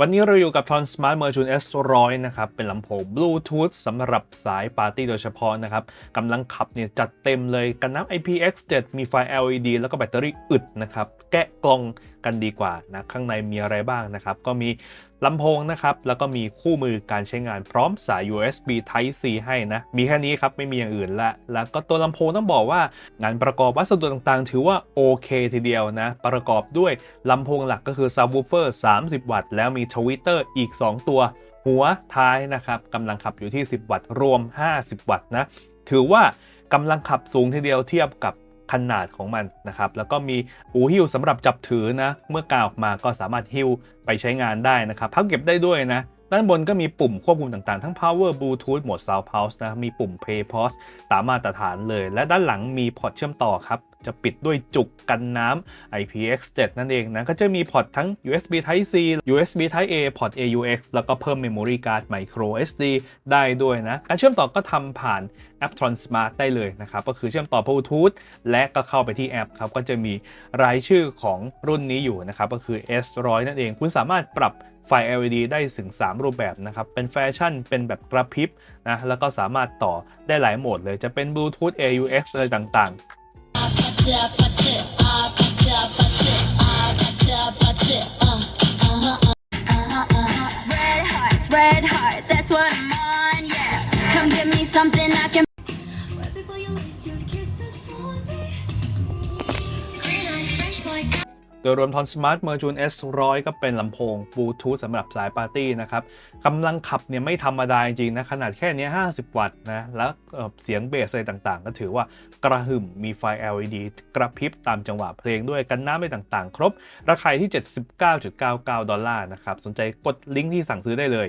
วันนี้เราอยู่กับ Tron Smart Merchant S100 นะครับ เป็นลำโพง Bluetooth สำหรับสายปาร์ตี้โดยเฉพาะนะครับกำลังขับเนี่ยจัดเต็มเลยกันน้ำ IPX7 มีไฟ LED แล้วก็แบตเตอรี่อึดนะครับ แกะกล่องกันดีกว่านะ ข้างในมีอะไรบ้างนะครับ ก็มีลำโพงนะครับ แล้วก็มีคู่มือการใช้งานพร้อมสาย USB Type C ให้นะ มีแค่นี้ครับ ไม่มีอย่างอื่นละ แล้วก็ตัวลำโพงต้องบอกว่างานประกอบวัสดุต่างๆ ถือว่าโอเคทีเดียวนะ ประกอบด้วยลำโพงหลักก็คือ Subwoofer 30 วัตต์แล้วมีทวิตเตอร์อีก 2 ตัว หัวท้ายนะครับกำลังขับอยู่ที่ 10 วัตต์รวม 50 วัตต์นะ ถือว่ากำลังขับสูงทีเดียวเทียบกับขนาดของมันนะครับ แล้วก็มีหูหิ้วสำหรับจับถือนะ เมื่อกาวออกมาก็สามารถหิ้วไปใช้งานได้นะครับ พับเก็บได้ด้วยนะ ด้านบนก็มีปุ่มควบคุมต่างๆ ทั้ง power bluetooth โหมด sound pulse นะ มีปุ่ม play pause ตามมาตรฐานเลย และด้านหลังมีพอร์ตเชื่อมต่อครับจะปิดด้วยจุกกันน้ำ IPX7 นั่นเองนะ ก็จะมีพอร์ตทั้ง USB Type C USB Type A พอร์ต AUX แล้วก็เพิ่ม memory card micro SD ได้ด้วยนะ การเชื่อมต่อก็ทำผ่านแอป Tron Smart ได้เลยนะครับ ก็คือเชื่อมต่อ Bluetooth และก็เข้าไปที่แอปครับ ก็จะมีรายชื่อของรุ่นนี้อยู่นะครับ ก็คือ S100 นั่นเอง คุณสามารถปรับไฟ LED ได้ถึง 3 รูปแบบนะครับ เป็นแฟชั่น เป็นแบบกระพริบนะ แล้วก็สามารถต่อได้หลายโหมดเลย จะเป็น Bluetooth AUX อะไรต่างๆ Red hearts, red hearts, that's what I'm on, yeah. Come give me something I can. โดยรวม Tron Smart Merchant S100 ก็เป็นลำโพงบลูทูธสำหรับสายปาร์ตี้นะครับกำลังขับเนี่ยไม่ธรรมดาจริงนะ ขนาดแค่นี้ 50 วัตต์นะ แล้วเอ่อเสียงเบสอะไรต่างๆ ก็ถือว่ากระหึ่มมีไฟ LED กระพริบตามจังหวะเพลงด้วยกันน้ำอะไรต่างๆ ครบ ราคาที่ 79.99 ดอลลาร์นะครับ สนใจกดลิงก์ที่สั่งซื้อได้เลย